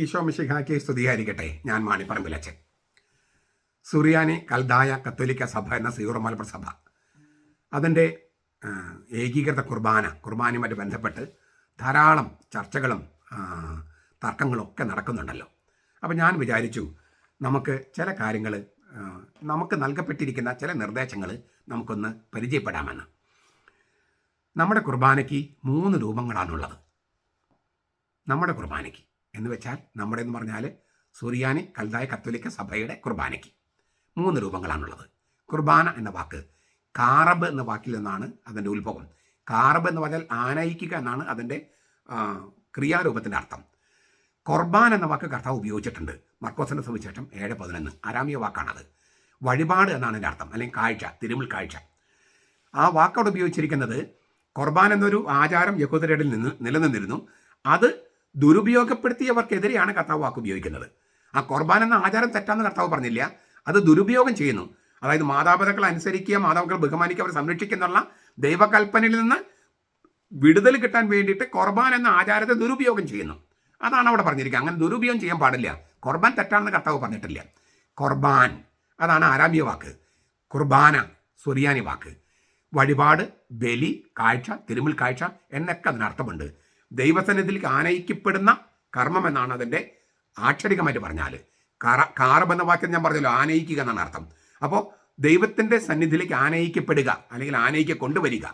ഈശോ മിശിഹാക്കി സ്തുതിയായിരിക്കട്ടെ ഞാൻ മാണിപ്പറമ്പിലച്ചൻ സുറിയാനി കൽദായ കത്തോലിക്ക സഭ എന്ന സീറോ സഭ. അതിന്റെ ഏകീകൃത കുർബാന കുർബാനയുമായിട്ട് ബന്ധപ്പെട്ട് ധാരാളം ചർച്ചകളും തർക്കങ്ങളും ഒക്കെ നടക്കുന്നുണ്ടല്ലോ. അപ്പോൾ ഞാൻ വിചാരിച്ചു നമുക്ക് ചില കാര്യങ്ങൾ നമുക്ക് നൽകപ്പെട്ടിരിക്കുന്ന ചില നിർദ്ദേശങ്ങൾ നമുക്കൊന്ന് പരിചയപ്പെടാമെന്ന്. നമ്മുടെ കുർബാനയ്ക്ക് മൂന്ന് രൂപങ്ങളാണുള്ളത്. നമ്മുടെ കുർബാനയ്ക്ക്. എന്ന് വെച്ചാൽ നമ്മുടെ എന്ന് പറഞ്ഞാൽ സുറിയാനി കൽതായ കത്തോലിക്ക സഭയുടെ കുർബാനയ്ക്ക്. മൂന്ന് രൂപങ്ങളാണുള്ളത്. കുർബാന എന്ന വാക്ക് കാറബ് എന്ന വാക്കിൽ നിന്നാണ് അതിന്റെ ഉത്ഭവം. കാറബ് എന്ന് പറഞ്ഞാൽ ആനയിക്കുക എന്നാണ് അതിന്റെ ക്രിയാരൂപത്തിന്റെ അർത്ഥം. കൊർബാൻ എന്ന വാക്ക് കർത്താവ് ഉപയോഗിച്ചിട്ടുണ്ട്. മർക്കോസിന്റെ സുവിശേഷം ഏഴ് പതിനൊന്ന്. ആരാമിയ വാക്കാണത്. വഴിപാട് എന്നാണ് എന്റെ അർത്ഥം അല്ലെങ്കിൽ കാഴ്ച തിരുമുൽ കാഴ്ച. ആ വാക്കോട് ഉപയോഗിച്ചിരിക്കുന്നത് കുർബാൻ എന്നൊരു ആചാരം യഹൂദരേടിൽ നിന്ന് നിലനിന്നിരുന്നു. അത് ദുരുപയോഗപ്പെടുത്തിയവർക്കെതിരെയാണ് കർത്താവ് വാക്ക് ഉപയോഗിക്കുന്നത്. ആ കുർബാൻ എന്ന ആചാരം തെറ്റാന്ന് കർത്താവ് പറഞ്ഞില്ല. അത് ദുരുപയോഗം ചെയ്യുന്നു. അതായത് മാതാപിതാക്കൾ അനുസരിക്കുക മാതാപിതാക്കൾ ബഹുമാനിക്കുക അവരെ സംരക്ഷിക്കുന്നുള്ള ദൈവകൽപ്പനയിൽ നിന്ന് വിടുതൽ കിട്ടാൻ വേണ്ടിയിട്ട് കുർബാൻ എന്ന ആചാരത്തെ ദുരുപയോഗം ചെയ്യുന്നു. അതാണ് അവിടെ പറഞ്ഞിരിക്കുക അങ്ങനെ ദുരുപയോഗം ചെയ്യാൻ പാടില്ല. കുർബാൻ തെറ്റാണെന്ന് കർത്താവ് പറഞ്ഞിട്ടില്ല. കുർബാൻ അതാണ് ആരാമ്യ വാക്ക്. കുർബാന സുറിയാനി വാക്ക്. വഴിപാട് ബലി കാഴ്ച തിരുമുൽ കാഴ്ച എന്നൊക്കെ അതിനർത്ഥമുണ്ട്. ദൈവസന്നിധിയിലേക്ക് ആനയിക്കപ്പെടുന്ന കർമ്മം എന്നാണ് അതിന്റെ ആക്ഷരികമായിട്ട് പറഞ്ഞാൽ കാറ കാറബ് എന്ന വാക്യം ഞാൻ പറഞ്ഞല്ലോ ആനയിക്കുക എന്നാണ് അർത്ഥം. അപ്പോൾ ദൈവത്തിന്റെ സന്നിധിയിലേക്ക് ആനയിക്കപ്പെടുക അല്ലെങ്കിൽ ആനയിക്ക കൊണ്ടുവരിക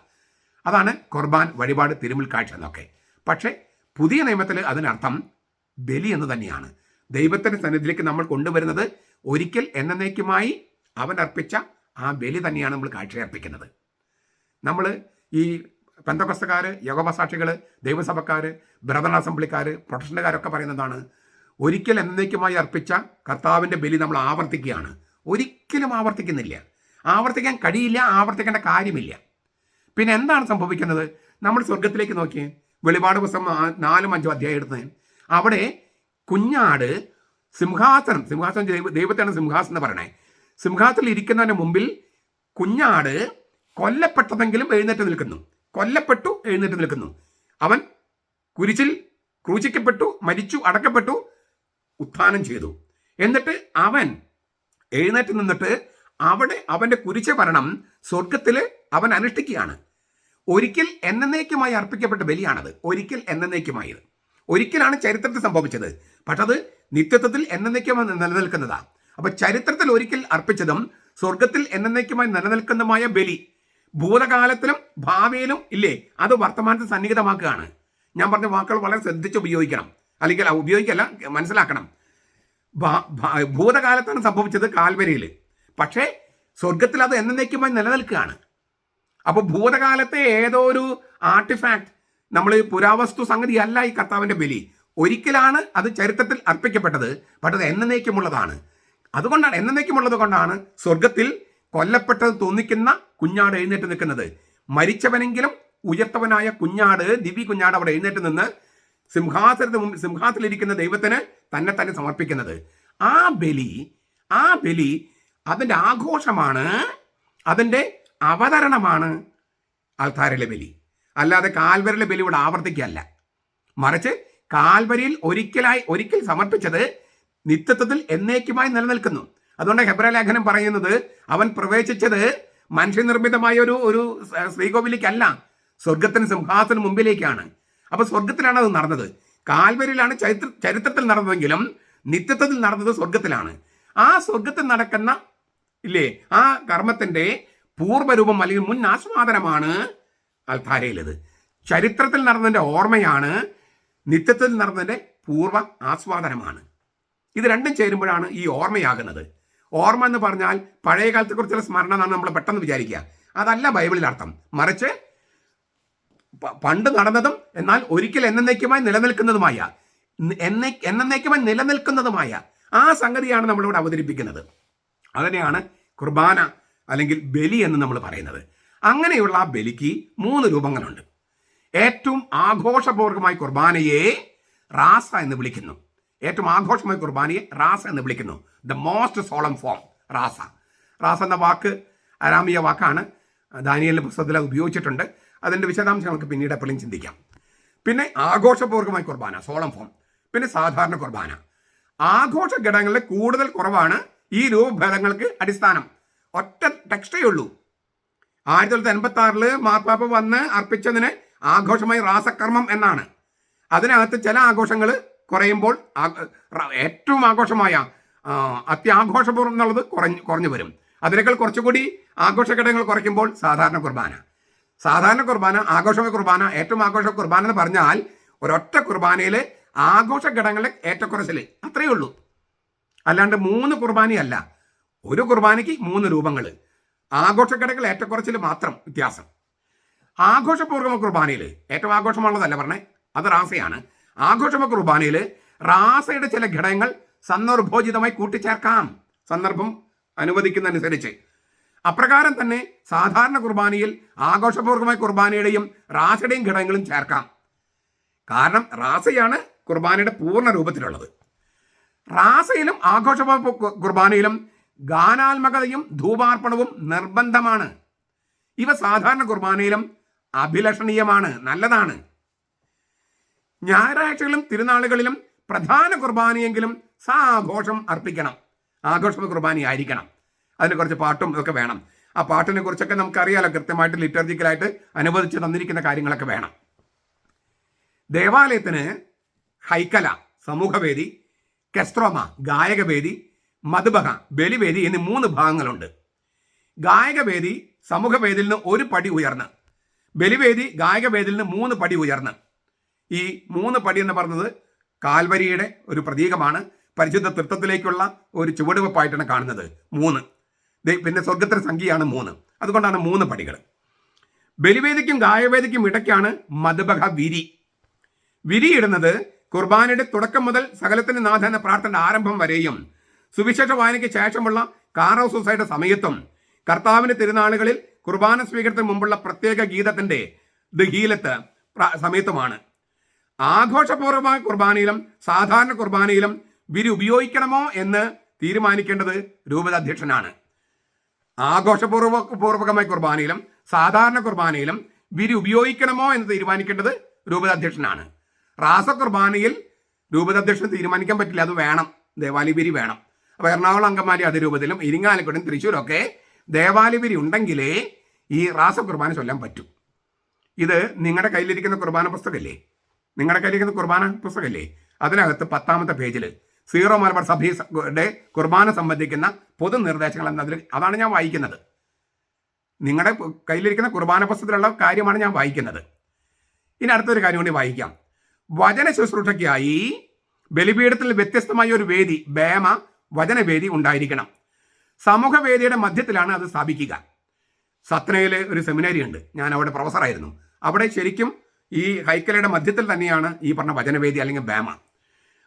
അതാണ് കുർബാൻ വഴിപാട് തിരുമുൽ കാഴ്ച എന്നൊക്കെ. പക്ഷേ പുതിയ നിയമത്തിൽ അതിനർത്ഥം ബലി എന്ന് തന്നെയാണ്. ദൈവത്തിന്റെ സന്നിധിയിലേക്ക് നമ്മൾ കൊണ്ടുവരുന്നത് ഒരിക്കൽ എന്നേക്കുമായി അവൻ അർപ്പിച്ച ആ ബലി തന്നെയാണ് നമ്മൾ കാഴ്ചയർപ്പിക്കുന്നത്. നമ്മൾ ഈ പെന്തക്കൊസ്തക്കാർ യോഗപസാക്ഷികൾ ദൈവസഭക്കാർ ബ്രദർ അസംബ്ലിക്കാർ പ്രൊട്ടക്ഷനുകാരൊക്കെ പറയുന്നതാണ്. ഒരിക്കൽ എന്നേക്കുമായി അർപ്പിച്ച കർത്താവിന്റെ ബലി നമ്മൾ ആവർത്തിക്കുകയാണ്. ഒരിക്കലും ആവർത്തിക്കുന്നില്ല. ആവർത്തിക്കാൻ കഴിയില്ല ആവർത്തിക്കേണ്ട കാര്യമില്ല. പിന്നെ എന്താണ് സംഭവിക്കുന്നത്? നമ്മൾ സ്വർഗത്തിലേക്ക് നോക്കി. വെളിപാട് പുസ്തകം നാലും അഞ്ചും അധ്യായം എടുത്ത്. അവിടെ കുഞ്ഞാട് സിംഹാസനം സിംഹാസനം ദൈവ ദൈവത്തെയാണ് സിംഹാസനം എന്ന് പറയണേ. സിംഹാസനത്തിൽ ഇരിക്കുന്നതിന് മുമ്പിൽ കുഞ്ഞാട് കൊല്ലപ്പെട്ടതെങ്കിലും എഴുന്നേറ്റ് നിൽക്കുന്നു. കൊല്ലപ്പെട്ടു എഴുന്നേറ്റ് നിൽക്കുന്നു. അവൻ കുരിശിൽ ക്രൂശിക്കപ്പെട്ടു മരിച്ചു അടക്കപ്പെട്ടു ഉത്ഥാനം ചെയ്തു. എന്നിട്ട് അവൻ എഴുന്നേറ്റ് നിന്നിട്ട് അവിടെ അവന്റെ കുരിശ ഭരണം സ്വർഗത്തിൽ അവൻ അനുഷ്ഠിക്കുകയാണ്. ഒരിക്കൽ എന്നേക്കുമായി അർപ്പിക്കപ്പെട്ട ബലിയാണത്. ഒരിക്കൽ എന്നേക്കുമായത് ഒരിക്കലാണ് ചരിത്രത്തിൽ സംഭവിച്ചത്. പക്ഷെ അത് നിത്യത്വത്തിൽ എന്നേക്കുമായി നിലനിൽക്കുന്നതാ. അപ്പൊ ചരിത്രത്തിൽ ഒരിക്കൽ അർപ്പിച്ചതും സ്വർഗത്തിൽ എന്നേക്കുമായി നിലനിൽക്കുന്നതുമായ ബലി ഭൂതകാലത്തിലും ഭാവിയിലും ഇല്ലേ? അത് വർത്തമാനത്തെ സന്നിഹിതമാക്കുകയാണ്. ഞാൻ പറഞ്ഞ വാക്കുകൾ വളരെ ശ്രദ്ധിച്ച് ഉപയോഗിക്കണം. അല്ലെങ്കിൽ ഉപയോഗിക്കല്ല മനസ്സിലാക്കണം. ഭൂതകാലത്താണ് സംഭവിച്ചത് കാൽവരിയിൽ പക്ഷേ സ്വർഗത്തിൽ അത് എന്നേക്കുമായി നിലനിൽക്കുകയാണ്. അപ്പോൾ ഭൂതകാലത്തെ ഏതോ ഒരു ആർട്ടിഫാക്ട് നമ്മൾ പുരാവസ്തു സംഗതി അല്ല ഈ കർത്താവിന്റെ ബലി. ഒരിക്കലാണ് അത് ചരിത്രത്തിൽ അർപ്പിക്കപ്പെട്ടത് പക്ഷേ അത് എന്നേക്കുമുള്ളതാണ്. അതുകൊണ്ടാണ് എന്നേക്കുമുള്ളത് കൊണ്ടാണ് സ്വർഗത്തിൽ കൊല്ലപ്പെട്ടത് തോന്നിക്കുന്ന കുഞ്ഞാട് എഴുന്നേറ്റ് നിൽക്കുന്നത്. മരിച്ചവനെങ്കിലും ഉയർത്തവനായ കുഞ്ഞാട് ദിവി കുഞ്ഞാട് അവിടെ എഴുന്നേറ്റ് നിന്ന് സിംഹാസനത്തിന് മുമ്പ് സിംഹാസനത്തിലിരിക്കുന്ന ദൈവത്തിന് തന്നെ തന്നെ സമർപ്പിക്കുന്നത്. ആ ബലി ആ ബലി അതിന്റെ ആഘോഷമാണ് അതിന്റെ അവതരണമാണ് ആൾത്താരിലെ ബലി. അല്ലാതെ കാൽവരിലെ ബലി ഇവിടെ ആവർത്തിക്കുകയല്ല. മറിച്ച് കാൽവരിയിൽ ഒരിക്കലായി ഒരിക്കൽ സമർപ്പിച്ചത് നിത്യത്വത്തിൽ എന്നേക്കുമായി നിലനിൽക്കുന്നു. അതുകൊണ്ട് ഹെബ്രലേഖനം പറയുന്നത് അവൻ പ്രവേശിച്ചത് മനുഷ്യനിർമ്മിതമായ ഒരു ഒരു ശ്രീകോവിലേക്കല്ല സ്വർഗത്തിന് സിംഹാസന മുമ്പിലേക്കാണ്. അപ്പൊ സ്വർഗത്തിലാണ് അത് നടന്നത്. കാൽവരിയിലാണ് ചരിത്ര ചരിത്രത്തിൽ നടന്നതെങ്കിലും നിത്യത്വത്തിൽ നടന്നത് സ്വർഗത്തിലാണ് ആ സ്വർഗത്തിൽ നടക്കുന്ന ഇല്ലേ ആ കർമ്മത്തിന്റെ പൂർവരൂപം അല്ലെങ്കിൽ മുൻ ആസ്വാദനമാണ് അൽത്താരയിലത്. ചരിത്രത്തിൽ നടന്നതിന്റെ ഓർമ്മയാണ് നിത്യത്തിൽ നടന്നതിന്റെ പൂർവ ആസ്വാദനമാണ്. ഇത് രണ്ടും ചേരുമ്പോഴാണ് ഈ ഓർമ്മയാകുന്നത്. ഓർമ്മ എന്ന് പറഞ്ഞാൽ പഴയ കാലത്തെക്കുറിച്ചുള്ള സ്മരണ എന്നാണ് നമ്മൾ പെട്ടെന്ന് വിചാരിക്കുക. അതല്ല ബൈബിളിൽ അർത്ഥം. മറിച്ച് പണ്ട് നടന്നതും എന്നാൽ ഒരിക്കൽ എന്നേക്കുമായി നിലനിൽക്കുന്നതുമായ എന്നേക്കുമായി നിലനിൽക്കുന്നതുമായ ആ സംഗതിയാണ് നമ്മളിവിടെ അവതരിപ്പിക്കുന്നത്. അതിനെയാണ് കുർബാന അല്ലെങ്കിൽ ബലി എന്ന് നമ്മൾ പറയുന്നത്. അങ്ങനെയുള്ള ആ ബലിക്ക് മൂന്ന് രൂപങ്ങളുണ്ട്. ഏറ്റവും ആഘോഷപൂർവമായി കുർബാനയെ റാസ എന്ന് വിളിക്കുന്നു. ഏറ്റവും ആഘോഷമായ കുർബാനയെ റാസ എന്ന് വിളിക്കുന്നു. The most solemn form Raza. Raza എന്ന വാക്ക് അരാമിയ വാക്കാണ് ദാനിയലിന്റെ പുസ്തകത്തിൽ ഉപയോഗിച്ചിട്ടുണ്ട്. അതിന്റെ വിശദാംശങ്ങൾക്ക് പിന്നീട് എപ്പോഴും ചിന്തിക്കാം. പിന്നെ ആഘോഷപൂർവമായ കുർബാന സോളം ഫോം പിന്നെ സാധാരണ കുർബാന. ആഘോഷ ഘടകങ്ങളിൽ കൂടുതൽ കുറവാണ് ഈ രൂപഭേദങ്ങൾക്ക് അടിസ്ഥാനം. ഒറ്റ ടെക്സ്റ്റേ ഉള്ളൂ. ആയിരത്തി തൊള്ളായിരത്തി എൺപത്തി ആറിൽ മാർപ്പാപ്പ വന്ന് അർപ്പിച്ചതിന് ആഘോഷമായി റാസകർമ്മം എന്നാണ്. അതിനകത്ത് ചില ആഘോഷങ്ങൾ കുറയുമ്പോൾ ഏറ്റവും ആഘോഷമായ അത്യാഘോഷപൂർവം എന്നുള്ളത് കുറഞ്ഞു കുറഞ്ഞു വരും. അതിനേക്കാൾ കുറച്ചുകൂടി ആഘോഷ ഘടകങ്ങൾ കുറയ്ക്കുമ്പോൾ സാധാരണ കുർബാന. സാധാരണ കുർബാന ആഘോഷ കുർബാന ഏറ്റവും ആഘോഷ കുർബാന എന്ന് പറഞ്ഞാൽ ഒരൊറ്റ കുർബാനയിൽ ആഘോഷ ഘടകങ്ങളുടെ ഏറ്റക്കുറച്ചിൽ അത്രയേ ഉള്ളൂ. അല്ലാണ്ട് മൂന്ന് കുർബാനയല്ല ഒരു കുർബാനയ്ക്ക് മൂന്ന് രൂപങ്ങൾ. ആഘോഷ ഘടകങ്ങൾ ഏറ്റക്കുറച്ചിൽ മാത്രം വ്യത്യാസം. ആഘോഷപൂർവ കുർബാനയിൽ ഏറ്റവും ആഘോഷമുള്ളതല്ല പറഞ്ഞേ. അത് റാസയാണ് ആഘോഷമ കുർബാനയിൽ റാസയുടെ ചില ഘടകങ്ങൾ സന്ദർഭോചിതമായി കൂട്ടിച്ചേർക്കാം. സന്ദർഭം അനുവദിക്കുന്നതനുസരിച്ച്. അപ്രകാരം തന്നെ സാധാരണ കുർബാനയിൽ ആഘോഷപൂർവമായ കുർബാനയുടെയും റാസയുടെയും ഘടകങ്ങളും ചേർക്കാം. കാരണം റാസയാണ് കുർബാനയുടെ പൂർണ രൂപത്തിലുള്ളത്. റാസയിലും ആഘോഷ കുർബാനയിലും ഗാനാത്മകതയും ധൂപാർപ്പണവും നിർബന്ധമാണ്. ഇവ സാധാരണ കുർബാനയിലും അഭിലഷണീയമാണ് നല്ലതാണ്. ഞായറാഴ്ചകളിലും തിരുനാളുകളിലും പ്രധാന കുർബാനയെങ്കിലും സാഘോഷം അർപ്പിക്കണം. ആഘോഷ കുർബാനയായിരിക്കണം. അതിന് കുറച്ച് പാട്ടും ഒക്കെ വേണം. ആ പാട്ടിനെ കുറിച്ചൊക്കെ നമുക്കറിയാലോ കൃത്യമായിട്ട് ലിറ്റർജിക്കലായിട്ട് അനുവദിച്ച് തന്നിരിക്കുന്ന കാര്യങ്ങളൊക്കെ വേണം. ദേവാലയത്തിന് ഹൈക്കല സമൂഹവേദി കെസ്ട്രോമ ഗായകവേദി മധുബഹ ബലിവേദി എന്നീ മൂന്ന് ഭാഗങ്ങളുണ്ട്. ഗായകവേദി സമൂഹവേദിയിൽ നിന്ന് ഒരു പടി ഉയർന്ന്. ബലിവേദി ഗായകവേദിയിൽ നിന്ന് മൂന്ന് പടി ഉയർന്ന്. ഈ മൂന്ന് പടി എന്ന് പറഞ്ഞത് കാൽവരിയുടെ ഒരു പ്രതീകമാണ്. പരിശുദ്ധ തൃത്വത്തിലേക്കുള്ള ഒരു ചുവടുവെപ്പായിട്ടാണ് കാണുന്നത്. മൂന്ന്. പിന്നെ സ്വർഗത്തിന്റെ സംഖ്യയാണ് മൂന്ന്. അതുകൊണ്ടാണ് മൂന്ന് പടികൾ. ബലിവേദിക്കും ഗായവേദിക്കും ഇടയ്ക്കാണ് മധുബഹ വിരി. വിരി ഇടുന്നത് കുർബാനയുടെ തുടക്കം മുതൽ സകലത്തിന് നാഥ എന്ന പ്രാർത്ഥന ആരംഭം വരെയും സുവിശേഷ വായനയ്ക്ക് ശേഷമുള്ള കാറോസൂസയുടെ സമയത്തും കർത്താവിന്റെ തിരുനാളുകളിൽ കുർബാന സ്വീകരണത്തിന് മുമ്പുള്ള പ്രത്യേക ഗീതത്തിന്റെ ദഹീലത്ത് സമയത്തുമാണ് ആഘോഷപൂർവമായ കുർബാനയിലും സാധാരണ കുർബാനയിലും വിരി ഉപയോഗിക്കണമോ എന്ന് തീരുമാനിക്കേണ്ടത് രൂപത അധ്യക്ഷനാണ്. ആഘോഷപൂർവ പൂർവകമായ കുർബാനയിലും സാധാരണ കുർബാനയിലും വിരി ഉപയോഗിക്കണമോ എന്ന് തീരുമാനിക്കേണ്ടത് രൂപത അധ്യക്ഷനാണ്. റാസ കുർബാനയിൽ രൂപത അധ്യക്ഷൻ തീരുമാനിക്കാൻ പറ്റില്ല അത് വേണം. ദേവാലി വിരി വേണം. അപ്പോൾ എറണാകുളം അങ്കമാലി അതിരൂപത്തിലും ഇരിങ്ങാലക്കുടയും തൃശ്ശൂരൊക്കെ ദേവാലി വിരി ഉണ്ടെങ്കിലേ ഈ റാസ കുർബാന ചൊല്ലാൻ പറ്റൂ. ഇത് നിങ്ങളുടെ കയ്യിലിരിക്കുന്ന കുർബാന പുസ്തകമല്ലേ നിങ്ങളുടെ കയ്യിലിരിക്കുന്ന കുർബാന പുസ്തകമല്ലേ? അതിനകത്ത് പത്താമത്തെ പേജിൽ സീറോ മലബാർ സഭയുടെ കുർബാന സംബന്ധിക്കുന്ന പൊതു നിർദ്ദേശങ്ങൾ എന്നതിൽ അതാണ് ഞാൻ വായിക്കുന്നത്. നിങ്ങളുടെ കയ്യിലിരിക്കുന്ന കുർബാന പുസ്തകത്തിലുള്ള കാര്യമാണ് ഞാൻ വായിക്കുന്നത്. ഇനി അടുത്തൊരു കാര്യം കൂടി വായിക്കാം. വചന ശുശ്രൂഷയ്ക്കായി ബലിപീഠത്തിൽ വ്യത്യസ്തമായ ഒരു വേദി ബേമ വചനവേദി ഉണ്ടായിരിക്കണം. സമൂഹവേദിയുടെ മധ്യത്തിലാണ് അത് സ്ഥാപിക്കുക. സത്നയിൽ ഒരു സെമിനാരി ഉണ്ട് ഞാൻ അവിടെ പ്രൊഫസറായിരുന്നു. അവിടെ ശരിക്കും ഈ ഹൈക്കലയുടെ മധ്യത്തിൽ തന്നെയാണ് ഈ പറഞ്ഞ വചനവേദി അല്ലെങ്കിൽ ബേമ.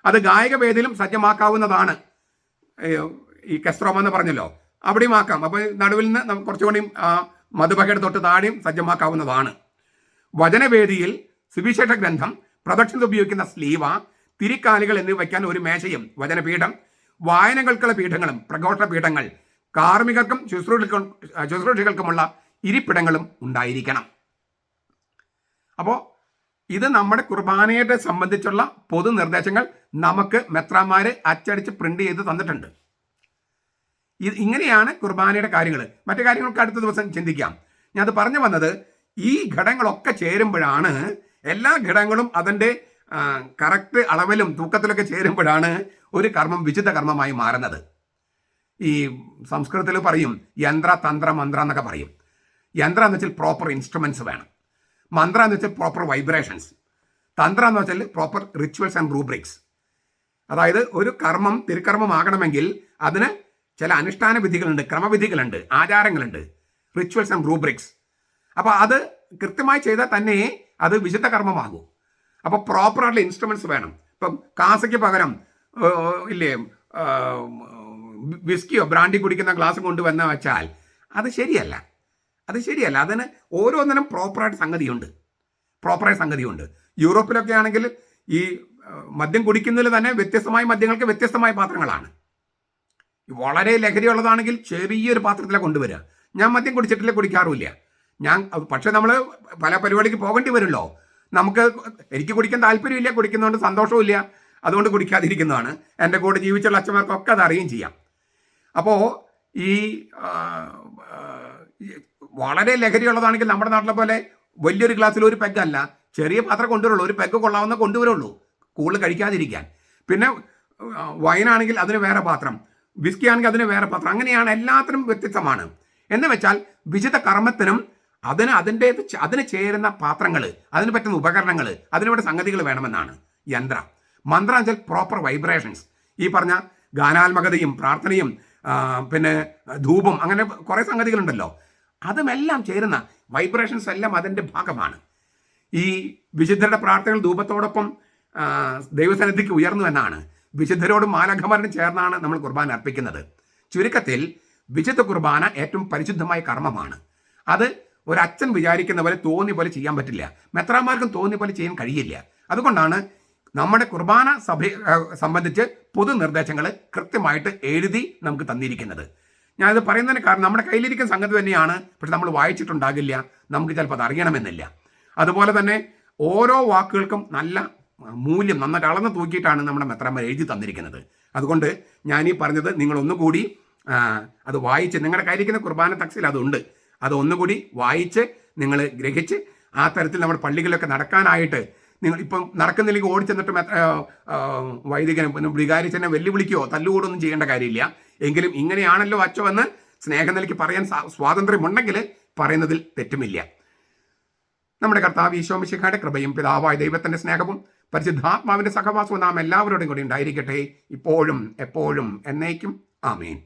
അത് ഗായകവേദിയിലും സജ്ജമാക്കാവുന്നതാണ്. ഈ കെസ്ട്രോമ എന്ന് പറഞ്ഞല്ലോ. അവിടെയും ആക്കാം. അപ്പോൾ നടുവിൽ നിന്ന് കുറച്ചുകൂടി ആ, മധുബഹയുടെ തൊട്ട് താഴെയും സജ്ജമാക്കാവുന്നതാണ്. വചനവേദിയിൽ സുവിശേഷ ഗ്രന്ഥം പ്രദക്ഷിണ ഉപയോഗിക്കുന്ന സ്ലീവ തിരിക്കാലുകൾ എന്നിവ വയ്ക്കാൻ ഒരു മേശയും വചനപീഠം വായനകൾക്കുള്ള പീഠങ്ങളും പ്രഘോഷ പീഠങ്ങൾ കാർമ്മികർക്കും ശുശ്രൂഷകൾക്കും ശുശ്രൂഷകൾക്കുമുള്ള ഇരിപ്പിടങ്ങളും ഉണ്ടായിരിക്കണം. അപ്പോൾ ഇത് നമ്മുടെ കുർബാനയെ സംബന്ധിച്ചുള്ള പൊതു നിർദ്ദേശങ്ങൾ നമുക്ക് മെത്രാന്മാര് അച്ചടിച്ച് പ്രിന്റ് ചെയ്ത് തന്നിട്ടുണ്ട്. ഇത് ഇങ്ങനെയാണ് കുർബാനയുടെ കാര്യങ്ങൾ മറ്റു കാര്യങ്ങൾക്ക് അടുത്ത ദിവസം ചിന്തിക്കാം. ഞാൻ അത് പറഞ്ഞു വന്നത് ഈ ഘടകങ്ങളൊക്കെ ചേരുമ്പോഴാണ് എല്ലാ ഘടകങ്ങളും അതിന്റെ കറക്റ്റ് അളവിലും തൂക്കത്തിലൊക്കെ ചേരുമ്പോഴാണ് ഒരു കർമ്മം വിശുദ്ധ കർമ്മമായി മാറുന്നത്. ഈ സംസ്കൃതത്തിൽ പറയും യന്ത്ര തന്ത്ര മന്ത്ര എന്നൊക്കെ പറയും. യന്ത്ര എന്ന് വെച്ചാൽ പ്രോപ്പർ ഇൻസ്ട്രുമെന്റ്സ് വേണം. മന്ത്ര എന്ന് വെച്ചാൽ പ്രോപ്പർ വൈബ്രേഷൻസ് തന്ത്ര എന്ന് വെച്ചാൽ പ്രോപ്പർ റിച്വൽസ് ആൻഡ് റൂബ്രിക്സ് അതായത് ഒരു കർമ്മം തിരുക്കർമ്മമാകണമെങ്കിൽ അതിന് ചില അനുഷ്ഠാന വിധികളുണ്ട് ക്രമവിധികളുണ്ട് ആചാരങ്ങളുണ്ട് റിച്വൽസ് ആൻഡ് റൂബ്രിക്സ് അപ്പോൾ അത് കൃത്യമായി ചെയ്താൽ തന്നെ അത് വിശുദ്ധ കർമ്മമാകും അപ്പോൾ പ്രോപ്പറായിട്ടുള്ള ഇൻസ്ട്രുമെന്റ്സ് വേണം ഇപ്പം കാസയ്ക്ക് പകരം ഇല്ലേ വിസ്കിയോ ബ്രാൻഡി കുടിക്കുന്ന ഗ്ലാസ് കൊണ്ടുവന്ന വെച്ചാൽ അത് ശരിയല്ല അത് ശരിയല്ല. അതിന് ഓരോന്നിനും പ്രോപ്പറായിട്ട് സംഗതിയുണ്ട്. പ്രോപ്പറായ സംഗതിയുണ്ട്. യൂറോപ്പിലൊക്കെ ആണെങ്കിൽ ഈ മദ്യം കുടിക്കുന്നതിൽ തന്നെ വ്യത്യസ്തമായ മദ്യങ്ങൾക്ക് വ്യത്യസ്തമായ പാത്രങ്ങളാണ്. വളരെ ലഹരിയുള്ളതാണെങ്കിൽ ചെറിയൊരു പാത്രത്തിലാണ് കൊണ്ടുവരിക. ഞാൻ മദ്യം കുടിച്ചിട്ടില്ല കുടിക്കാറുമില്ല. ഞാൻ പക്ഷെ നമ്മൾ പല പരിപാടിക്ക് പോകേണ്ടി വരുമല്ലോ. നമുക്ക് എനിക്ക് കുടിക്കാൻ താല്പര്യമില്ല കുടിക്കുന്നതുകൊണ്ട് സന്തോഷവുമില്ല. അതുകൊണ്ട് കുടിക്കാതിരിക്കുന്നതാണ്. എന്റെ കൂടെ ജീവിച്ചുള്ള അച്ഛന്മാർക്കൊക്കെ അത് അറിയുകയും ചെയ്യാം. അപ്പോൾ ഈ വളരെ ലഹരിയുള്ളതാണെങ്കിൽ നമ്മുടെ നാട്ടിലെ പോലെ വലിയൊരു ഗ്ലാസ്സിൽ ഒരു പെഗ്ഗല്ല ചെറിയ പാത്രം കൊണ്ടുവരുള്ളൂ. ഒരു പെഗ് കൊള്ളാവുന്ന കൊണ്ടുവരുള്ളൂ. കൂടുതൽ കഴിക്കാതിരിക്കാൻ. പിന്നെ വൈനാണെങ്കിൽ അതിന് വേറെ പാത്രം. വിസ്കി ആണെങ്കിൽ അതിന് വേറെ പാത്രം. അങ്ങനെയാണ് എല്ലാത്തിനും വ്യത്യസ്തമാണ്. എന്ന് വെച്ചാൽ വിശുദ്ധ കർമ്മത്തിനും അതിന് അതിന്റെ അതിന് ചേരുന്ന പാത്രങ്ങൾ അതിന് പറ്റുന്ന ഉപകരണങ്ങൾ അതിനോട് സംഗതികൾ വേണമെന്നാണ് യന്ത്ര. മന്ത്രം വെച്ചാൽ പ്രോപ്പർ വൈബ്രേഷൻസ് ഈ പറഞ്ഞ ഗാനാത്മകതയും പ്രാർത്ഥനയും പിന്നെ ധൂപം അങ്ങനെ കുറേ സംഗതികളുണ്ടല്ലോ. അതുമെല്ലാം ചേരുന്ന വൈബ്രേഷൻസ് എല്ലാം അതിന്റെ ഭാഗമാണ്. ഈ വിശുദ്ധരുടെ പ്രാർത്ഥനകൾ ധൂപത്തോടൊപ്പം ദൈവസന്നിധിക്ക് ഉയർന്നു എന്നാണ്. വിശുദ്ധരോട് മാലഘമരനും ചേർന്നാണ് നമ്മൾ കുർബാന അർപ്പിക്കുന്നത്. ചുരുക്കത്തിൽ വിശുദ്ധ കുർബാന ഏറ്റവും പരിശുദ്ധമായ കർമ്മമാണ്. അത് ഒരച്ഛൻ വിചാരിക്കുന്ന പോലെ തോന്നി പോലെ ചെയ്യാൻ പറ്റില്ല. മെത്രാന്മാർക്കും തോന്നി പോലെ ചെയ്യാൻ കഴിയില്ല. അതുകൊണ്ടാണ് നമ്മുടെ കുർബാന സഭ സംബന്ധിച്ച് പൊതു നിർദ്ദേശങ്ങൾ കൃത്യമായിട്ട് എഴുതി നമുക്ക് തന്നിരിക്കുന്നത്. ഞാനിത് പറയുന്നതിന് കാരണം നമ്മുടെ കയ്യിലിരിക്കുന്ന സംഗതി തന്നെയാണ് പക്ഷെ നമ്മൾ വായിച്ചിട്ടുണ്ടാകില്ല. നമുക്ക് ചിലപ്പോൾ അത് അറിയണമെന്നില്ല. അതുപോലെ തന്നെ ഓരോ വാക്കുകൾക്കും നല്ല മൂല്യം നന്നായിട്ട് അളന്ന് തൂക്കിയിട്ടാണ് നമ്മുടെ മെത്രാന്മാർ എഴുതി തന്നിരിക്കുന്നത്. അതുകൊണ്ട് ഞാൻ ഈ പറഞ്ഞത് നിങ്ങൾ ഒന്നുകൂടി അത് വായിച്ച് നിങ്ങളുടെ കയ്യിലിരിക്കുന്ന കുർബാന തക്സിൽ അതുണ്ട്. അത് ഒന്നുകൂടി വായിച്ച് നിങ്ങൾ ഗ്രഹിച്ച് ആ തരത്തിൽ നമ്മുടെ പള്ളികളിലൊക്കെ നടക്കാനായിട്ട് നിങ്ങൾ ഇപ്പം നടക്കുന്നില്ലെങ്കിൽ ഓടിച്ചെന്നിട്ട് വൈദികനെ വികാരിച്ചെന്നെ വെല്ലുവിളിക്കുകയോ തല്ലുകൂടൊന്നും ചെയ്യേണ്ട കാര്യമില്ല. എങ്കിലും ഇങ്ങനെയാണല്ലോ അച്ചോ എന്ന് നൽകി പറയാൻ സ്വാ- സ്വാതന്ത്ര്യമുണ്ടെങ്കിൽ പറയുന്നതിൽ തെറ്റുമില്ല. നമ്മുടെ കർത്താവ് ഈശോമിശിഖയുടെ കൃപയും പിതാവായ ദൈവത്തിന്റെ സ്നേഹവും പരിശുദ്ധാത്മാവിന്റെ സഹവാസവും നാം എല്ലാവരോടും കൂടി ഉണ്ടായിരിക്കട്ടെ. ഇപ്പോഴും എപ്പോഴും എന്നേക്കും. ആമേൻ.